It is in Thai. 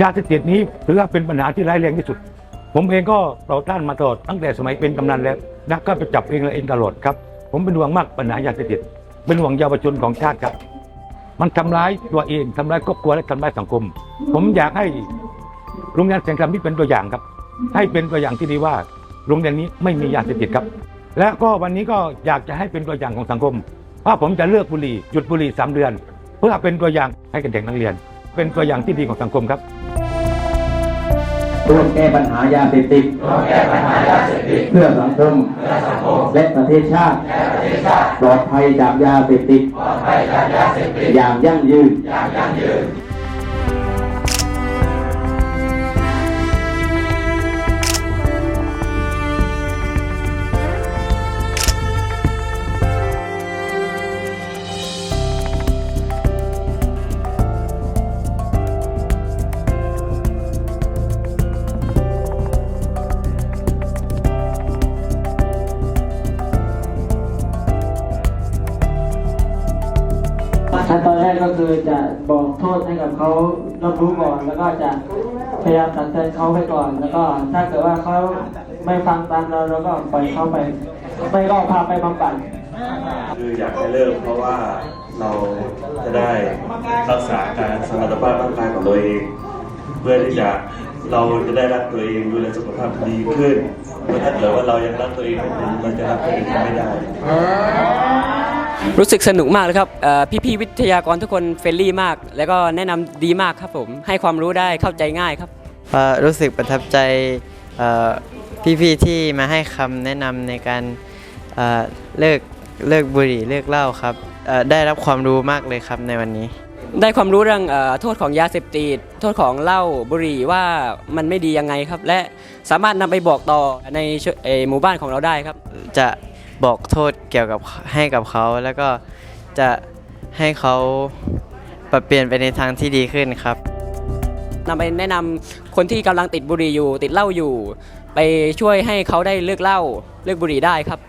ยาเสพติดนี้ถือว่าเป็นปัญหาที่ร้ายแรงที่สุด ผมเองก็ต่อต้านมาตลอดตั้งแต่สมัยเป็นกำนันแล้วนะก็ไปจับเองและเองตลอดครับ ผมเป็นห่วงมากปัญหายาเสพติดเป็นห่วงเยาวชนของชาติครับ มันทำร้ายตัวเองทำร้ายครอบครัวและทำร้ายสังคม ผมอยากให้โรงเรียนแสงธรรมที่เป็นตัวอย่างครับ ให้เป็นตัวอย่างที่ดีว่าโรงเรียนนี้ไม่มียาเสพติดครับ และก็วันนี้ก็อยากจะให้เป็นตัวอย่างของสังคมว่าผมจะเลิกบุหรี่หยุดบุหรี่สามเดือน เพื่อเป็นตัวอย่างให้กับเด็กนักเรียน เป็นตัวอย่างที่ดีของสังคมครับ ร่วมแก้ปัญหายาเสพติด เพื่อสังคม และประเทศชาติ ปลอดภัยจากยาเสพติด อย่างยั่งยืน แรกก็คือจะบอกโทษให้กับเขารับรู้ก่อน แล้วก็จะพยายามตักเตือนเขาไปก่อน แล้วก็ถ้าเกิดว่าเขาไม่ฟังตามเราเราก็ปล่อยเขาไป ไม่ก็พาไปบำบัดคืออยากให้เลิกเพราะว่าเราจะได้รักษาการสมรรถภาพร่างกายของตัวเอง เพื่อที่จะเราจะได้รักตัวเองดูแลสุขภาพดีขึ้นเพราะถ้าเกิดว่าเรายังรักตัวเองไม่เป็นเราจะรักคนอื่นไม่ได้ รู้สึกสนุกมากเลยครับเอ่อพี่ๆวิทยากรทุกคนเฟรนลี่มาก แล้วก็แนะนำดีมากครับผม ให้ความรู้ได้เข้าใจง่ายครับเอ่อรู้สึกประทับใจเอ่อพี่ๆที่มาให้คำแนะนำในการเอ่อเลิกเลิกบุหรี่เลิกเหล้าครับเอ่อได้รับความรู้มากเลยครับในวันนี้ ได้ความรู้เรื่องเอ่อโทษของยาเสพติดโทษของเหล้าบุหรี่ว่ามันไม่ดียังไงครับ และสามารถนำไปบอกต่อในชุเอ่อหมู่บ้านของเราได้ครับ จะ บอกโทษเกี่ยวกับให้กับเขา แล้วก็จะให้เขาปรับเปลี่ยนไปในทางที่ดีขึ้นครับนำไปแนะนำคนที่กำลังติดบุหรี่อยู่ ติดเหล้าอยู่ ไปช่วยให้เขาได้เลิกเหล้าเลิกบุหรี่ได้ครับ